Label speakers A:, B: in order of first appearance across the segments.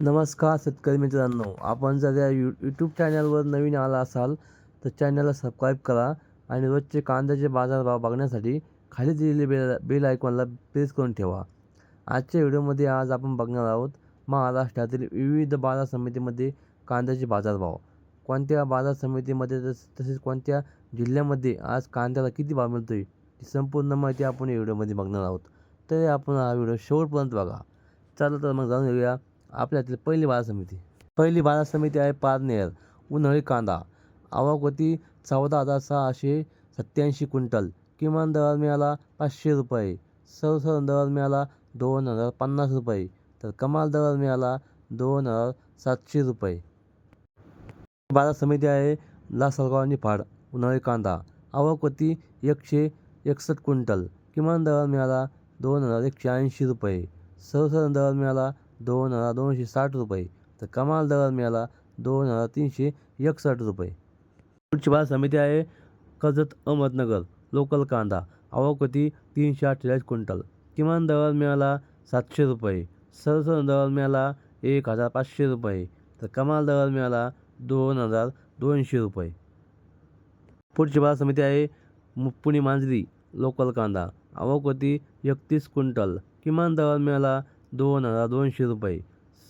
A: नमस्कार शेतकरी मित्रांनो आपण जर या यू यूट्यूब चॅनलवर नवीन आला असाल तर चॅनलला सबस्क्राईब करा आणि रोजचे कांद्याचे बाजारभाव बघण्यासाठी खाली दिलेले बेल बेल आयकॉनला प्रेस करून ठेवा. आजच्या व्हिडिओमध्ये आज आपण बघणार आहोत महाराष्ट्रातील विविध बाजार समितीमध्ये कांद्याचे बाजारभाव. कोणत्या बाजार समितीमध्ये तस तसेच कोणत्या जिल्ह्यामध्ये आज कांद्याला किती भाव मिळतो आहे ही संपूर्ण माहिती आपण या व्हिडिओमध्ये बघणार आहोत. तर आपण हा व्हिडिओ शेवटपर्यंत बघा. चला तर मग जाणून घेऊया आपल्यातील पहिली बाजार समिती. पहिली बाजार समिती आहे पारनेर उन्हाळी कांदा. आवक होती चौदा हजार सहाशे सत्याऐंशी क्विंटल. किमान दर मिळाला पाचशे रुपये. सरसरण दर मिळाला दोन हजार पन्नास रुपये. तर कमाल दर मिळाला दोन हजार सातशे रुपये. बाजार समिती आहे लासलगावनी फाड उन्हाळी कांदा. आवक होती एकशे एकसष्ट क्विंटल. किमान दर मिळाला दोन हजार एकशे ऐंशी रुपये. सरसरण दर मिळाला दोन हजार दोनशे साठ रुपये. तर कमाल दर मिळाला दोन हजार तीनशे एकसष्ट रुपये. पुढची बाजार समिती आहे कर्जत अहमदनगर लोकल कांदा आवक होती तीनशे अठ्ठेचाळीस क्विंटल. किमान दर मिळाला सातशे रुपये. सरसर दर मिळाला एक हजार पाचशे रुपये. तर कमाल दर मिळाला दोन हजार दोनशे रुपये. पुढची बाजार समिती आहे पुणे मांजरी लोकल कांदा आवक होती एकतीस क्विंटल. किमान दर मिळाला दोन हजार दोनशे रुपये.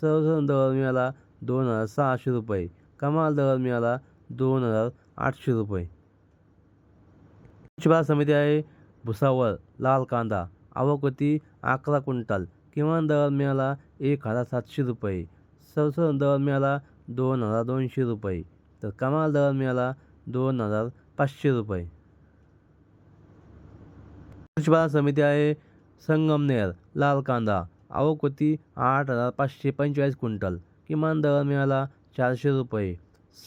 A: सर्वसाधारण दर मिळाला दोन हजार सहाशे रुपये. कमाल दर मिळाला दोन हजार आठशे रुपये. पुढची बाजार समिती आहे भुसावळ लाल कांदा आवक होती अकरा क्विंटल. किमान दर मिळाला एक हजार सातशे रुपये. सरसरण दर मिळाला दोन हजार दोनशे रुपये. तर कमाल दर मिळाला दोन हजार पाचशे रुपये. पुढची बाजार समिती आहे संगमनेर लाल कांदा आवक होती आठ हजार पाचशे पंचेचाळीस क्विंटल. किमान दर मिळाला चारशे रुपये.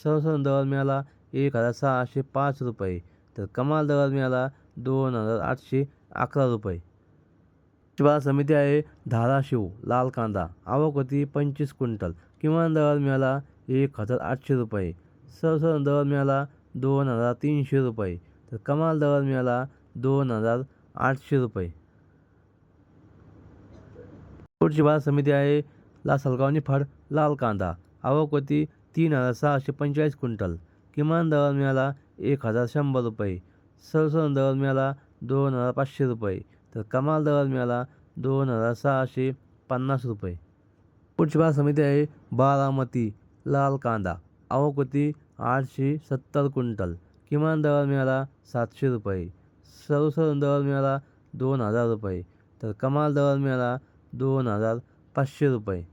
A: सर्वसाधारण दर मिळाला एक हजार सहाशे पाच रुपये. तर कमाल दर मिळाला दोन हजार आठशे अकरा रुपये. पुढची बाजार समिती आहे धाराशिव लाल कांदा. आवक होती पंचवीस क्विंटल. किमान दर मिळाला एक हजार आठशे रुपये. सर्वसाधारण दर मिळाला दोन हजार तीनशे रुपये. तर कमाल दर मिळाला दोन हजार आठशे रुपये. पुढची बाजार समिती आहे लासलगाव फळ लाल कांदा। आवक होती तीन हजार सहाशे पंचेचाळीस क्विंटल किमान दर मिळाला एक हजार शंभर रुपये। सर्वसाधारण दर मिळाला दोन हजार पाचशे रुपये तर कमाल दर मिळाला दोन हजार सहाशे पन्नास रुपये। पुढची बाजार समिती आहे बारामती लाल कांदा। आवक होती आठशे सत्तर क्विंटल किमान दर मिळाला सातशे रुपये। सर्वसाधारण दर मिळाला दोन हजार रुपये। तर कमाल दर मिळाला दोन हजार पाचशे रुपये.